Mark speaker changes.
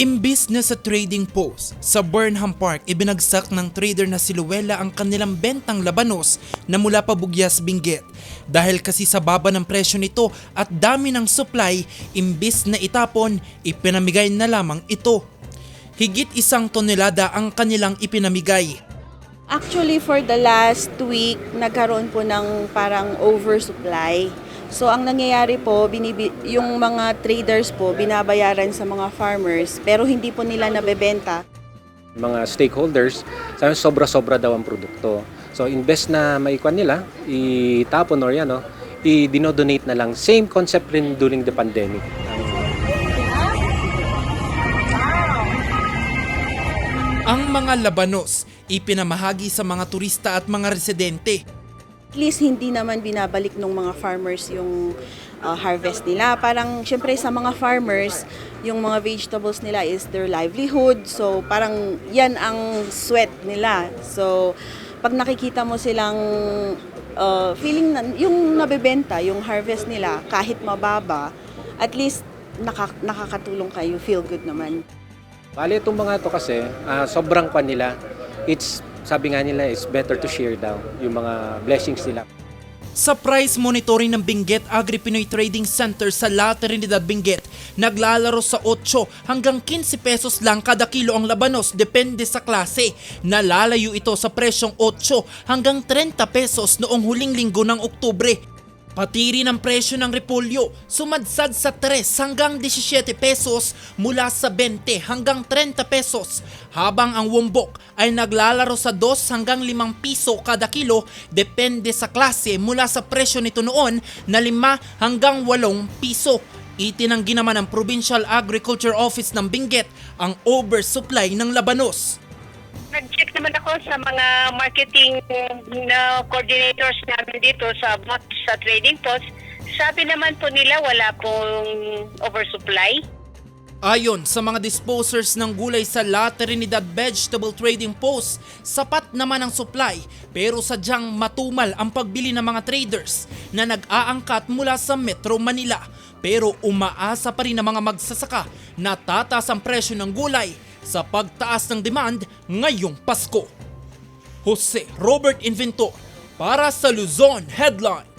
Speaker 1: Imbis na sa trading post, sa Burnham Park ibinagsak ng trader na si Luella ang kanilang bentang labanos na mula pa Bugyas Benguet. Dahil kasi sa baba ng presyo nito at dami ng supply, imbis na itapon, ipinamigay na lamang ito. Higit isang tonelada ang kanilang ipinamigay.
Speaker 2: Actually, for the last week, nagkaroon po ng parang oversupply. So, ang nangyayari po, binibi- yung mga traders po, binabayaran sa mga farmers, pero hindi po nila nabebenta.
Speaker 3: mga stakeholders, sabi sobra-sobra daw ang produkto. So invest na maikuan nila, itapon or yan, no, i-dinodonate na lang. Same concept rin during the pandemic.
Speaker 1: Ang mga labanos ipinamahagi sa mga turista at mga residente.
Speaker 2: At least hindi naman binabalik ng mga farmers yung uh, harvest nila. Parang syempre sa mga farmers, yung mga vegetables nila is their livelihood. So parang yan ang sweat nila. So pag nakikita mo silang uh, feeling na, yung nabebenta, yung harvest nila kahit mababa, at least naka, nakakatulong kayo, feel good naman.
Speaker 3: Bali itong mga to kasi, ah, sobrang kwan nila. It's, sabi nga nila, it's better to share daw yung mga blessings nila.
Speaker 1: Sa price monitoring ng Benguet Agri-Pinoy Trading Center sa La Trinidad, Benguet, naglalaro sa 8 hanggang 15 pesos lang kada kilo ang labanos depende sa klase. Nalalayo ito sa presyong 8 hanggang 30 pesos noong huling linggo ng Oktubre. Pati rin ang presyo ng repolyo, sumadsad sa 3 hanggang 17 pesos mula sa 20 hanggang 30 pesos, habang ang wumbok ay naglalaro sa 2 hanggang 5 piso kada kilo depende sa klase mula sa presyo nito noon na 5 hanggang 8 piso. Itinanggi naman ng Provincial Agriculture Office ng Benguet ang oversupply ng labanos.
Speaker 4: Nag-check naman ako sa mga marketing na coordinators namin dito sa bot sa trading post. Sabi naman po nila wala pong oversupply.
Speaker 1: Ayon sa mga disposers ng gulay sa La Trinidad Vegetable Trading Post, sapat naman ang supply pero sadyang matumal ang pagbili ng mga traders na nag-aangkat mula sa Metro Manila. Pero umaasa pa rin ang mga magsasaka na tataas ang presyo ng gulay sa pagtaas ng demand ngayong Pasko. Jose Robert Inventor para sa Luzon Headline.